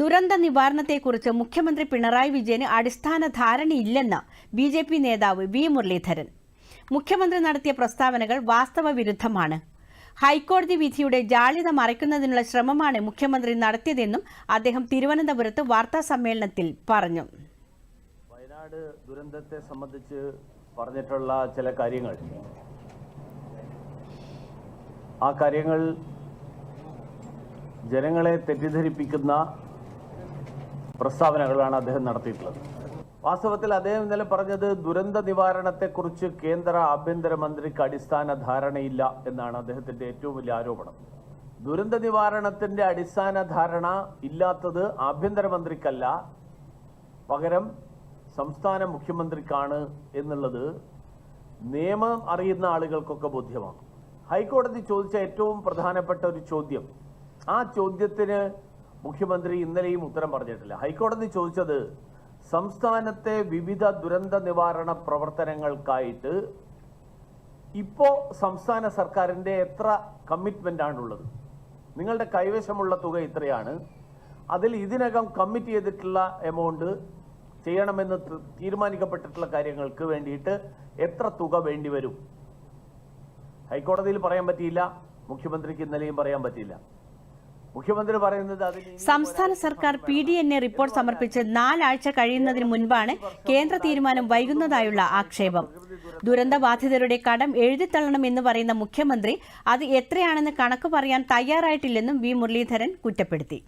ദുരന്ത നിവാരണത്തെക്കുറിച്ച് മുഖ്യമന്ത്രി പിണറായി വിജയന് അടിസ്ഥാന ധാരണയില്ലെന്ന് ബി ജെ പി നേതാവ് വി മുരളീധരൻ. മുഖ്യമന്ത്രി നടത്തിയ പ്രസ്താവനകൾ വാസ്തവ വിരുദ്ധമാണ്. ഹൈക്കോടതി വിധിയുടെ ജാള്യത മറയ്ക്കുന്നതിനുള്ള ശ്രമമാണ് മുഖ്യമന്ത്രി നടത്തിയതെന്നും അദ്ദേഹം തിരുവനന്തപുരത്ത് വാർത്താ സമ്മേളനത്തിൽ പറഞ്ഞു. വയനാട് ദുരന്തത്തെ സംബന്ധിച്ച് പറഞ്ഞിട്ടുള്ള ചില കാര്യങ്ങൾ. ആ കാര്യങ്ങൾ ജനങ്ങളെ തെറ്റിദ്ധരിപ്പിക്കുന്ന പ്രസ്താവനകളാണ് അദ്ദേഹം നടത്തിയിട്ടുള്ളത്. വാസ്തവത്തിൽ അദ്ദേഹം ഇന്നലെ പറഞ്ഞത് ദുരന്ത നിവാരണത്തെക്കുറിച്ച് കേന്ദ്ര ആഭ്യന്തരമന്ത്രിക്ക് അടിസ്ഥാന ധാരണയില്ല എന്നാണ് അദ്ദേഹത്തിന്റെ ഏറ്റവും വലിയ ആരോപണം. ദുരന്ത നിവാരണത്തിന്റെ അടിസ്ഥാന ധാരണ ഇല്ലാത്തത് ആഭ്യന്തരമന്ത്രിക്കല്ല പകരം സംസ്ഥാന മുഖ്യമന്ത്രിക്കാണ് എന്നുള്ളത് നിയമം അറിയുന്ന ആളുകൾക്കൊക്കെ ബോധ്യമാണ്. ഹൈക്കോടതി ചോദിച്ച ഏറ്റവും പ്രധാനപ്പെട്ട ഒരു ചോദ്യം ആ ചോദ്യത്തിന് മുഖ്യമന്ത്രി ഇന്നലെയും ഉത്തരം പറഞ്ഞിട്ടില്ല. ഹൈക്കോടതി ചോദിച്ചത് സംസ്ഥാനത്തെ വിവിധ ദുരന്ത നിവാരണ പ്രവർത്തനങ്ങൾക്കായിട്ട് ഇപ്പോ സംസ്ഥാന സർക്കാരിന്റെ എത്ര കമ്മിറ്റ്മെന്റ് ആണുള്ളത് നിങ്ങളുടെ കൈവശമുള്ള തുക ഇത്രയാണ്. അതിൽ ഇതിനകം കമ്മിറ്റ് ചെയ്തിട്ടുള്ള എമൗണ്ട് ചെയ്യണമെന്ന് തീരുമാനിക്കപ്പെട്ടിട്ടുള്ള കാര്യങ്ങൾക്ക് വേണ്ടിയിട്ട് എത്ര തുക വേണ്ടി വരും? ഹൈക്കോടതിയിൽ പറയാൻ പറ്റിയില്ല. മുഖ്യമന്ത്രിക്ക് ഇന്നലെയും പറയാൻ പറ്റിയില്ല. മുഖ്യമന്ത്രി പറയുന്നത് സംസ്ഥാന സർക്കാർ P D N A report സമർപ്പിച്ച് നാലാഴ്ച കഴിയുന്നതിന് മുൻപാണ് കേന്ദ്ര തീരുമാനം വൈകുന്നതായുള്ള ആക്ഷേപം. ദുരന്തബാധിതരുടെ കടം എഴുതിത്തള്ളണം എന്ന് പറയുന്ന മുഖ്യമന്ത്രി അത് എത്രയാണെന്ന് കണക്ക് പറയാൻ തയ്യാറായിട്ടില്ലെന്നും വി മുരളീധരൻ കുറ്റപ്പെടുത്തി.